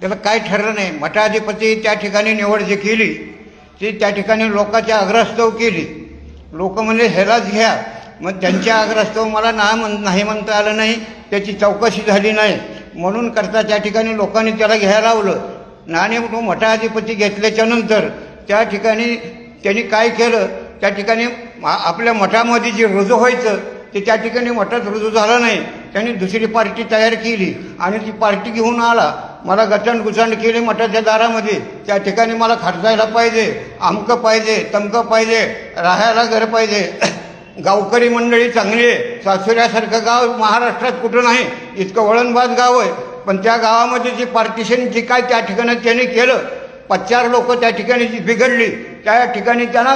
त्याला काय ठरलं नाही. मठाधिपती त्या ठिकाणी निवड जी केली ती त्या ठिकाणी लोकांच्या अग्रस्तव केली. लोक म्हणजे ह्यालाच घ्या. मग त्यांच्या अग्रस्तव मला ना म्हण नाही म्हणता आलं नाही. त्याची चौकशी झाली नाही. म्हणून करता त्या ठिकाणी लोकांनी त्याला घ्यायला लावलं. नाणे तो मठाधिपती घेतल्याच्या नंतर त्या ठिकाणी त्यांनी काय केलं? त्या ठिकाणी आपल्या मठामध्ये जे रुजू व्हायचं ते त्या ठिकाणी मठात रुजू झालं नाही. त्यांनी दुसरी पार्टी तयार केली आणि ती पार्टी घेऊन आला. मला गचंड गुचंड केली मठाच्या दारामध्ये. त्या ठिकाणी मला खर्चायला पाहिजे आमकं पाहिजे तमकं पाहिजे राहायला घर पाहिजे. गावकरी मंडळी चांगली आहे. सासुऱ्यासारखं गाव महाराष्ट्रात कुठं नाही. इतकं वळणबाद गाव आहे. पण त्या गावामध्ये जी पार्टिशन जी काय त्या ठिकाणी त्याने केलं पच्चार लोक त्या ठिकाणी जी बिघडली त्या ठिकाणी त्यांना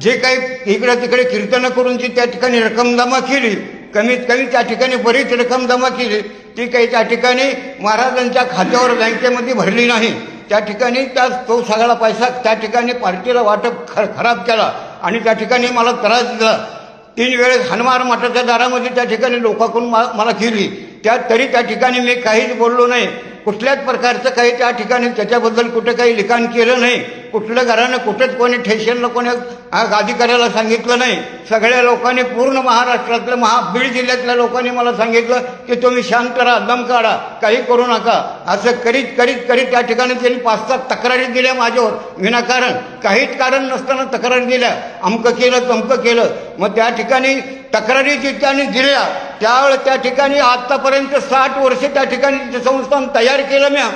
जे काही इकडे तिकडे कीर्तनं करून जी त्या ठिकाणी रक्कम जमा केली कमीत कमी त्या ठिकाणी बरीच रक्कम जमा केली ती काही त्या ठिकाणी महाराजांच्या खात्यावर बँकेमध्ये भरली नाही. त्या ठिकाणी त्या तो सगळा पैसा त्या ठिकाणी पार्टीला वाटप ख खराब केला आणि त्या ठिकाणी मला त्रास दिला. तीन वेळेस हनुमान मठाच्या दारामध्ये त्या ठिकाणी लोकांकडून मा मला केली त्या तरी त्या ठिकाणी मी काहीच बोललो नाही. कुठल्याच प्रकारचं काही त्या ठिकाणी त्याच्याबद्दल कुठं काही लिखाण केलं नाही. कुठलं घरानं कुठंच कोणी ठेशनला कोणी गादी करायला सांगितलं नाही. सगळ्या लोकांनी पूर्ण महाराष्ट्रातल्या महा बीड जिल्ह्यातल्या लोकांनी मला सांगितलं की तुम्ही शांत राहा दम काढा काही करू नका. असं करीत करीत करीत त्या ठिकाणी त्यांनी पाच सात तक्रारी दिल्या माझ्यावर. विनाकारण काहीच कारण नसताना तक्रारी दिल्या. अमकं केलं तमकं केलं. मग त्या ठिकाणी तक्रारी जी त्यांनी दिल्या त्यावेळेस त्या ठिकाणी आत्तापर्यंत साठ वर्ष त्या ठिकाणी ते संस्थान तयार केलं म्या.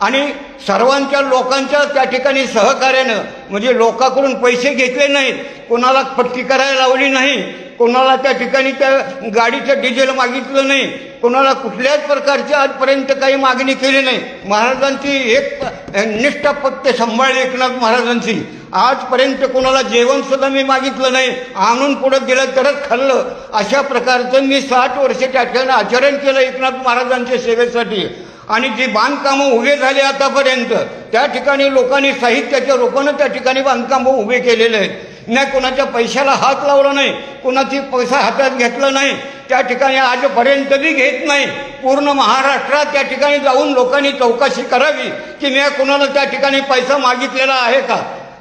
आणि सर्वांच्या लोकांच्या त्या ठिकाणी सहकार्यानं म्हणजे लोकांकडून पैसे घेतले नाहीत कोणाला पट्टी करायला लावली नाही कोणाला त्या ठिकाणी त्या गाडीचं डिझेल मागितलं नाही कोणाला कुठल्याच प्रकारची आजपर्यंत काही मागणी केली नाही. महाराजांची एक निष्ठा पत्ते सांभाळली एकनाथ महाराजांची. आजपर्यंत कोणाला जेवण सुद्धा मी मागितलं नाही. आणून पुढं दिलं तरच खाल्लं. अशा प्रकारचं मी साठ वर्ष त्या ठिकाणी आचरण केलं एकनाथ महाराजांच्या सेवेसाठी. आणि जी बांधकामं उभे झाले आतापर्यंत त्या ठिकाणी लोकांनी साहित्याच्या रूपानं त्या ठिकाणी बांधकामं उभे केलेले आहेत. नाही कोणाच्या पैशाला हात लावला नाही कोणाची पैसा हातात घेतला नाही त्या ठिकाणी आजपर्यंत बी घेत नाही. पूर्ण महाराष्ट्रात त्या ठिकाणी जाऊन लोकांनी चौकशी करावी की मी कोणाला त्या ठिकाणी पैसा मागितलेला आहे का?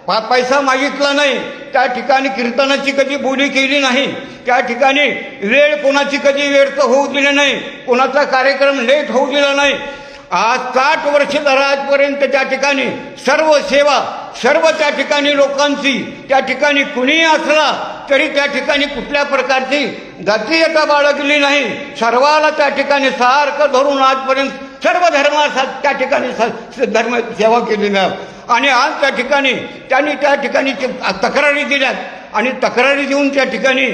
पा पैसा मागितला नाही. त्या ठिकाणी कीर्तनाची कधी बोली केली नाही. त्या ठिकाणी वेळ कोणाची कधी व्यर्थ होऊ दिली नाही. कोणाचा कार्यक्रम लेट होऊ दिला नाही. आज साठ वर्ष झालं आजपर्यंत त्या ठिकाणी सर्व सेवा सर्व त्या ठिकाणी लोकांची त्या ठिकाणी कुणीही असला तरी त्या ठिकाणी कुठल्या प्रकारची जातीयता बाळगली नाही. सर्वाला त्या ठिकाणी सारखं धरून आजपर्यंत सर्व धर्मासा त्या ठिकाणी स- धर्म सेवा केली ना आणि आज त्या ठिकाणी त्यांनी त्या ठिकाणी तक्रारी दिल्यात. आणि तक्रारी देऊन त्या ठिकाणी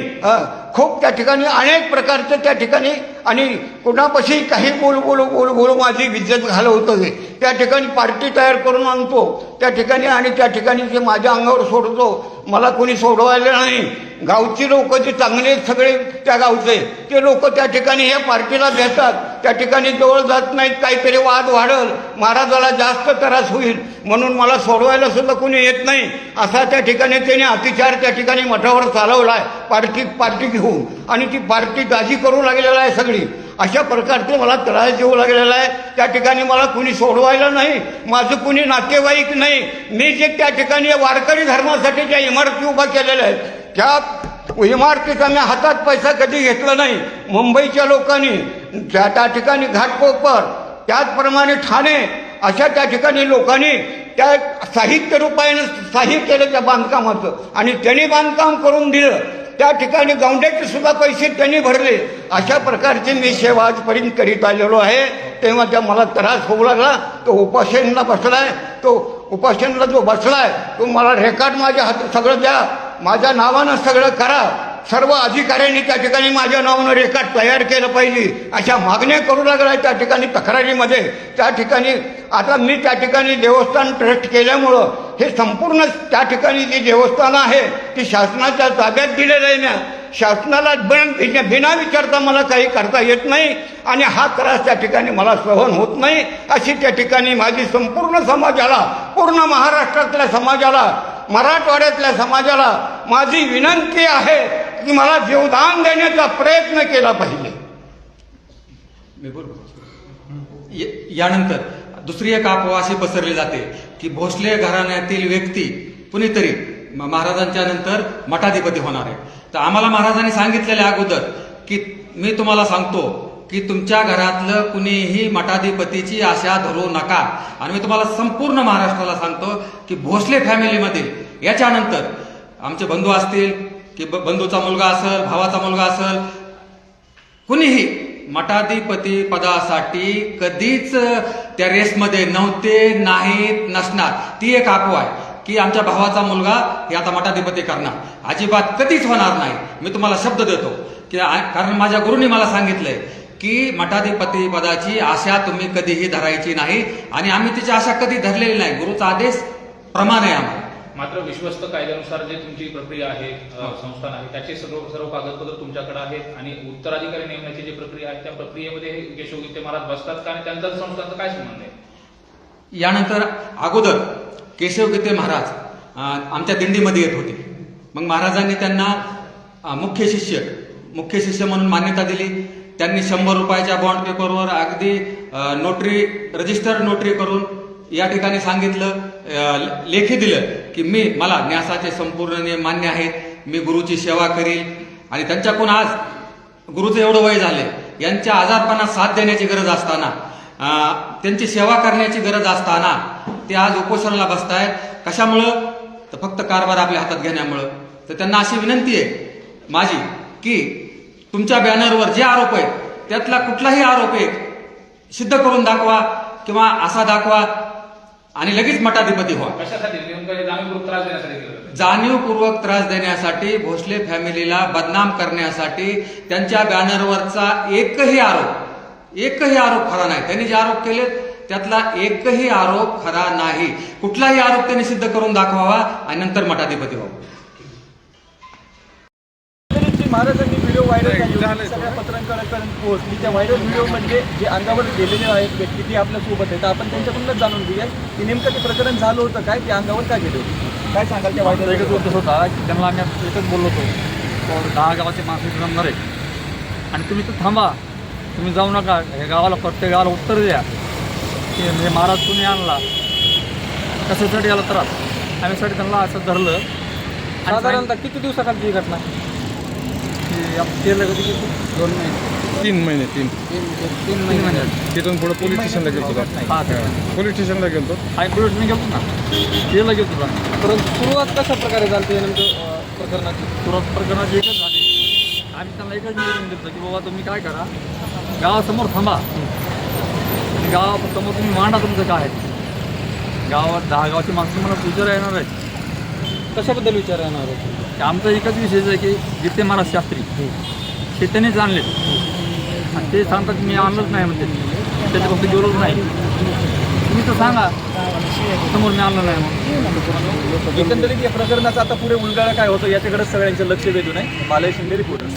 खूप त्या ठिकाणी अनेक प्रकारचं त्या ठिकाणी आणि कुणापाशी काही बोल बोल बोल बोल माझी विज्जत घालवतं हे त्या ठिकाणी पार्टी तयार करून आणतो. त्या ठिकाणी आणि त्या ठिकाणी जे माझ्या अंगावर सोडतो मला कोणी सोडवायला नाही. गावची लोक जे चांगले सगळे त्या गावचे ते लोक त्या ठिकाणी या पार्टीला देतात. त्या ठिकाणी जवळ जात नाहीत काहीतरी वाद वाढल महाराजाला जास्त त्रास होईल म्हणून मला सोडवायला सुद्धा कोणी येत नाही. असा त्या ठिकाणी त्याने अतिचार त्या ठिकाणी मठावर चालवला आहे पार्टी पार्टी घेऊन. आणि ती पार्टी दाजी करू लागलेला आहे सगळी. अशा प्रकारचे मला त्रास देऊ लागलेला आहे. त्या ठिकाणी मला कुणी सोडवायला नाही माझं कुणी नातेवाईक नाही. मी जे त्या ठिकाणी वारकरी धर्मासाठी ज्या इमारती उभा केलेल्या आहेत त्या इमारतीचा मी हातात पैसा कधी घेतला नाही. मुंबईच्या लोकांनी त्या त्या ठिकाणी घाटकोपर त्याचप्रमाणे ठाणे अशा त्या ठिकाणी लोकांनी त्या साहित्य रुपयानं साहित्य केलं त्या बांधकामाचं. आणि त्यांनी बांधकाम करून दिलं. त्या ठिकाणी गौंड्याचे सुद्धा पैसे त्यांनी भरले. अशा प्रकारची मी सेवा आजपर्यंत करीत आलेलो आहे. तेव्हा त्या मला त्रास होऊ लागला. तो उपासनला बसलाय. तो उपासनला जो बसलाय तो मला रेकॉर्ड माझ्या हातात सगळं द्या. माझ्या नावानं सगळं करा. सर्व अधिकाऱ्यांनी त्या ठिकाणी माझ्या नावानं रेकॉर्ड तयार केलं पाहिजे अशा मागण्या करू लागल्या त्या ठिकाणी तक्रारीमध्ये. त्या ठिकाणी आता मी त्या ठिकाणी देवस्थान ट्रस्ट केल्यामुळं हे संपूर्ण त्या ठिकाणी जी देवस्थानं आहे ती शासनाच्या ताब्यात दिलेलं आहे ना शासनाला बिन बिना विचारता मला काही करता येत नाही आणि हा त्रास त्या ठिकाणी मला सहन होत नाही. अशी त्या ठिकाणी माझी संपूर्ण समाजाला पूर्ण महाराष्ट्रातल्या समाजाला मराठवाड्यातल्या समाजाला माझी विनंती आहे की मला जीवदान देण्याचा प्रयत्न केला पाहिजे. मी यानंतर दुसरी एक अफवा अशी पसरली जाते की भोसले घराण्यातील व्यक्ती कुणीतरी म- महाराजांच्या नंतर मठाधिपती होणार आहे. तर आम्हाला महाराजांनी सांगितलेल्या अगोदर की मी तुम्हाला सांगतो की तुमच्या घरातलं कुणीही मठाधिपतीची आशा धरू नका. आणि मी तुम्हाला संपूर्ण महाराष्ट्राला सांगतो की भोसले फॅमिलीमधील याच्यानंतर आमचे बंधू असतील की ब- बंधूचा मुलगा असेल भावाचा मुलगा असेल कुणीही मठाधिपती पदासाठी कधीच त्या रेसमध्ये नव्हते नाहीत नसणार. ती एक अफवा आहे की आमच्या भावाचा मुलगा हे आता मठाधिपती करणार. अजिबात कधीच होणार नाही. मी तुम्हाला शब्द देतो की कारण माझ्या गुरुनी मला सांगितलंय की मठाधिपती पदाची आशा तुम्ही कधीही धरायची नाही आणि आम्ही तिची आशा कधी धरलेली नाही. गुरुचा आदेश प्रमाण आहे आम्हाला. मात्र विश्वस्त कायद्यानुसार जे तुमची प्रक्रिया आहे अ, संस्थान आहे त्याचे सर्व सर्व कागदपत्र तुमच्याकडे आहेत आणि उत्तराधिकारी नेमण्याची जी प्रक्रिया आहे त्या प्रक्रियेमध्ये हे केशवगीते महाराज बसतात का? आणि त्यांचा संस्थांचा काय संबंध आहे? यानंतर अगोदर केशव गीते महाराज आमच्या दिंडीमध्ये येत होते. मग महाराजांनी त्यांना मुख्य शिष्य मुख्य शिष्य म्हणून मान्यता दिली. त्यांनी शंभर रुपयाच्या बॉन्ड पेपरवर अगदी नोटरी रजिस्टर नोटरी करून या ठिकाणी सांगितलं लेखी दिलं की मी मला न्यासाचे संपूर्ण नियम मान्य आहेत मी गुरुची सेवा करील. आणि त्यांच्याकडून आज गुरुचं एवढं वय झाले यांच्या आजारपणा साथ देण्याची गरज असताना त्यांची सेवा करण्याची गरज असताना ते आज उपोषणाला बसतायत. कशामुळं? तर फक्त कारभार आपल्या हातात घेण्यामुळं. तर त्यांना अशी विनंती आहे माझी की तुमच्या बॅनरवर जे आरोप आहेत त्यातला कुठलाही आरोप एक सिद्ध करून दाखवा किंवा असा दाखवा. आणि लगेच मठाधिपती व्हा जाणीवपूर्वक त्रास देण्यासाठी भोसले फॅमिलीला बदनाम करण्यासाठी त्यांच्या बॅनरवरचा एकही आरोप एकही आरोप खरा नाही. त्यांनी जे आरोप केले त्यातला एकही आरोप खरा नाही. कुठलाही आरोप त्यांनी सिद्ध करून दाखवावा आणि नंतर मठाधिपती व्हावं. महाराजांनी व्हिडिओ व्हायरल होती, सगळ्या पत्रकारांपर्यंत पोहोचली त्या व्हायरल व्हिडिओ म्हणजे जे अंगावर गेलेले आहेत व्यक्ती ते आपल्यासोबत आहेत आपण त्यांच्याकडूनच जाणून घेऊया की नेमकं ते प्रकरण झालं होतं काय? ते अंगावर का गेले होते? काय सांगाल त्या माझा एकच व्हायरल उद्देश होता की त्यांना आम्ही एकच बोललो होतो. दहा गावाचे माणसं जमणार आहे आणि तुम्ही तर थांबा. तुम्ही जाऊ नका. हे गावाला प्रत्येक गावाला उत्तर द्या. की म्हणजे महाराज तुम्ही आणला? कशासाठी आला त्रास? आम्ही साठी त्यांना असं धरलं. साधारणतः किती दिवसाखालची ही घटना? केलं कधी दोन महिने तीन महिने तीन. तीन महिने तिथून पुढे पोलीस स्टेशनला गेलो हा ते पोलीस स्टेशनला गेलो हायकोर्टने गेलो ना केलं गेलो तुला परंतु सुरुवात कशा प्रकारे झाली अं, प्रकरणाची? सुरुवात प्रकरणाची एकच झाली. आम्ही त्यांना एकच निवेदन दिलं की बाबा तुम्ही काय करा गावासमोर थांबा. गावासमोर तुम्ही मांडा तुमचं काय आहे. गावात दहा गावाची माणसं मला विचार येणार आहेत. कशाबद्दल विचार येणार होते की आमचा एकच विषय आहे की गीते महाराज शास्त्री हे त्यांनीच आणले आणि ते सांगतात मी आणलंच नाही म्हणते. त्याच्या फक्त गेलोच नाही. तुम्ही तर सांगा. समोर मी आणलं नाही म्हणून. एकंदरीत या प्रकरणाचा आता पुढे उलगाडा काय होतो याच्याकडे सगळ्यांचं लक्ष वेधून आहे. बालय शिंदे रिपोर्टर.